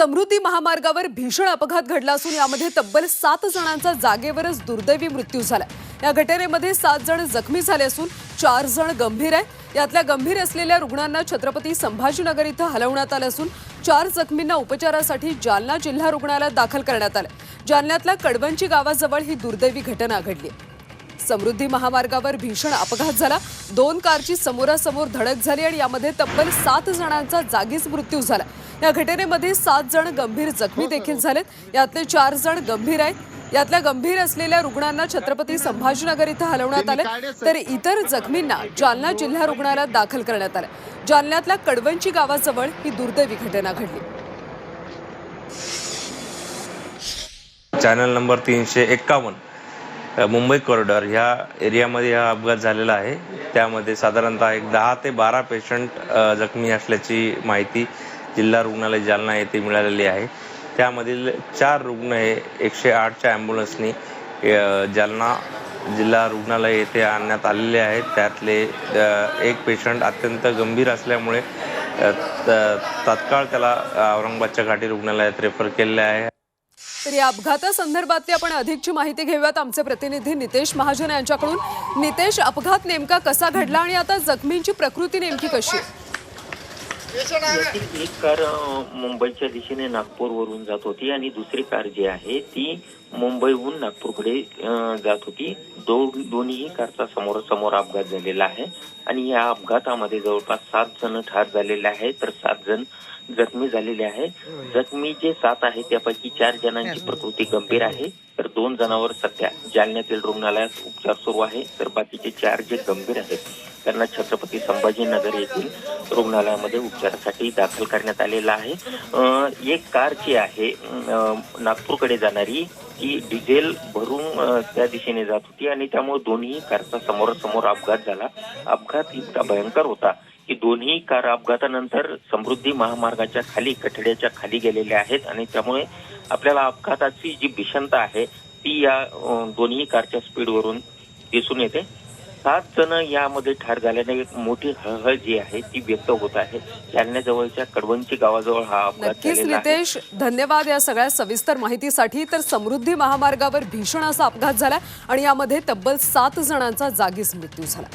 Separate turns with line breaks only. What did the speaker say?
समृद्धी महामार्गावर भीषण अपघात घडला असून यामध्ये तब्बल सात जणांचा जागेवरच दुर्दैवी मृत्यू झाला. या घटनेमध्ये सात जण जखमी झाले असून चार जण गंभीर आहे यातल्या गंभीर असलेल्या रुग्णांना छत्रपती संभाजीनगर इथं हलवण्यात आलं असून चार जखमींना उपचारासाठी जालना जिल्हा रुग्णालयात दाखल करण्यात आलं. जालन्यातल्या कडवंची गावाजवळ ही दुर्दैवी घटना घडली. समृद्धी महामार्गावर भीषण अपघात झाला. दोन कारची समोरासमोर धडक झाली आणि यामध्ये तब्बल सात जणांचा जागीच मृत्यू झाला. या घटनेमध्ये सात जण गंभीर जखमी देखील झालेत. यातले चार जण गंभीर आहेत. यातल्या गंभीर असलेल्या रुग्णांना छत्रपती संभाजीनगर इथं हलवण्यात आले. तर इतर जखमींना जालना जिल्हा रुग्णालयात दाखल करण्यात आलं. जालन्यातल्या कडवंची गावाजवळ ही दुर्दैवी घटना घडली.
चॅनल नंबर तीनशे एक्कावन्न मुंबई कॉरिडॉर ह्या एरियामध्ये हा अपघात झालेला आहे. त्यामध्ये साधारणतः एक दहा ते बारा पेशंट जखमी असल्याची माहिती जिल्हा रुग्णालय जालना येथे मिळालेली आहे. त्यामधील चार रुग्ण हे एकशे आठच्या ॲम्ब्युलन्सनी जालना जिल्हा रुग्णालय येथे आणण्यात आलेले आहेत. त्यातले एक पेशंट अत्यंत गंभीर असल्यामुळे त- तात्काळ त्याला औरंगाबादच्या घाटी रुग्णालयात रेफर केलेले आहे.
तर या अपघातासंदर्भातली आपण अधिकची माहिती घेऊयात. आमचे प्रतिनिधी नितेश महाजन यांच्याकडून. नितेश अपघात नेमका कसा घडला आणि आता जखमींची प्रकृती नेमकी कशी? आहे
एक कार मुंबईच्या दिशेने नागपूरवरून जात होती आणि दुसरी कार जी आहे ती मुंबईहून नागपूरकडे जात होती. दो दोन्ही कारचा समोरासमोर अपघात झालेला आहे आणि या अपघातामध्ये जवळपास सात जण ठार झालेले आहेत. तर सात जण जखमी झालेले आहे जखमी जे सात आहेत त्यापैकी चार जणांची प्रकृती गंभीर आहे. तर दोन जणांवर सध्या जालन्यातील रुग्णालयात उपचार सुरू आहे. तर बाकीचे चार जे गंभीर आहेत त्यांना छत्रपती संभाजीनगर येथील रुग्णालयामध्ये उपचारासाठी दाखल करण्यात आलेला आहे. एक कार जी आहे नागपूरकडे जाणारी ती डिझेल भरून त्या दिशेने जात होती आणि त्यामुळे दोन्ही कारचा समोरासमोर अपघात झाला. अपघात इतका भयंकर होता की दोन्ही कार अपघातानंतर समृद्धी महामार्गाच्या खाली कठड्याच्या खाली गेलेल्या आहेत आणि त्यामुळे आपल्याला अपघाताची जी भीषणता आहे ती या दोन्ही कारच्या स्पीडवरून दिसून येते. सात जण यामध्ये ठार झाल्याने एक मोठी हळहळ जी आहे ती व्यक्त होत आहे. जालन्याजवळच्या कडवंची गावाजवळ हा अपघात
नितेश धन्यवाद या सगळ्या सविस्तर माहितीसाठी. तर समृद्धी महामार्गावर भीषण असा अपघात झाला आणि यामध्ये तब्बल सात जणांचा जागीच मृत्यू झाला.